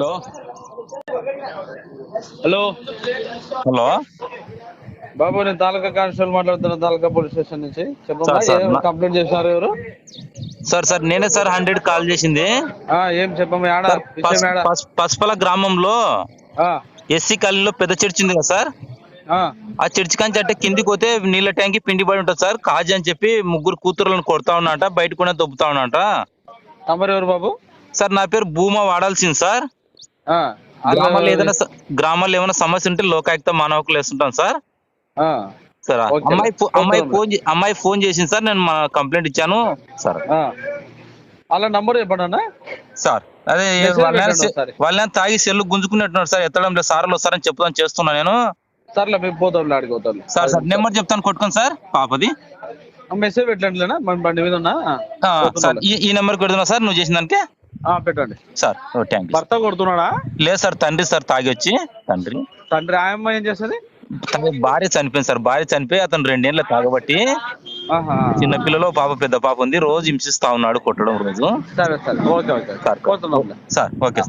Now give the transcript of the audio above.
Hello. Hello. Hello. బాబు నేను తాలూకా constable మాట్లాడుతున్నా తాలూకా police station నుంచి. చెప్పమ్మా కంప్లైంట్ చేసినారు ఎవరు? సార్ సార్ నేనే సార్ హండ్రెడ్ కాల్ చేసింది. ఆ, ఏం చెప్పమ్మా పసుపల గ్రామంలో ఎస్సీ కాలనీలో పెద్ద చర్చ్ ఉంది కదా సార్? ఆ, చర్చ్ కాంచి అంటే కిందికి పోతే నీళ్ళ ట్యాంక్ పిండి పడి ఉంటుంది సార్. కాజీ అని చెప్పి ముగ్గురు కూతురులను కొడతా ఉన్నట బయట కూడా దొబ్బుతా ఉన్నట తమరు ఎవరు బాబు? సార్ నా పేరు భూమా వాడాల్సింది సార్. గ్రామాల్లో ఏదైనా గ్రామాల్లో ఏమైనా సమస్య ఉంటే లోకాయుక్త మానవకులు వేస్తుంటాం సార్. సార్. అమ్మాయి అమ్మాయి. ఫోన్ అమ్మాయి ఫోన్ చేసింది సార్ నేను కంప్లైంట్ ఇచ్చాను. సార్. అలా నంబర్ చెప్పండి సార్ అదే. వాళ్ళని తాగి సెల్లు గుంజుకున్నట్టున్నారు సార్ ఎత్తడం లేదు సార్లు వస్తారని చెప్తాను చేస్తున్నా నేను. సర్లే మేము పోతాం ఆడికి పోతాం సార్ సార్ నెంబర్ చెప్తాను కొట్టుకోండి సార్ పాపది. మెసేజ్ పెట్టండి లేనా మన బండి మీద ఉన్నా? ఈ నెంబర్ పెడుతున్నా సార్ నువ్వు చేసిన దానికి? పెట్టండి. సార్ థ్యాంక్ భర్త కొడుతున్నాడా? లేదు సార్ తండ్రి సార్ తాగి వచ్చి తండ్రి తండ్రి ఆయమ్మ ఏం చేస్తుంది? తన భార్య చనిపోయింది సార్ భార్య చనిపోయి అతను రెండేళ్ళ తాగబట్టి. చిన్న పిల్లలో పాప పెద్ద పాప ఉంది రోజు హింసిస్తా ఉన్నాడు కొట్టడం రోజు. సరే సరే. Okay okay. Sir okay sir okay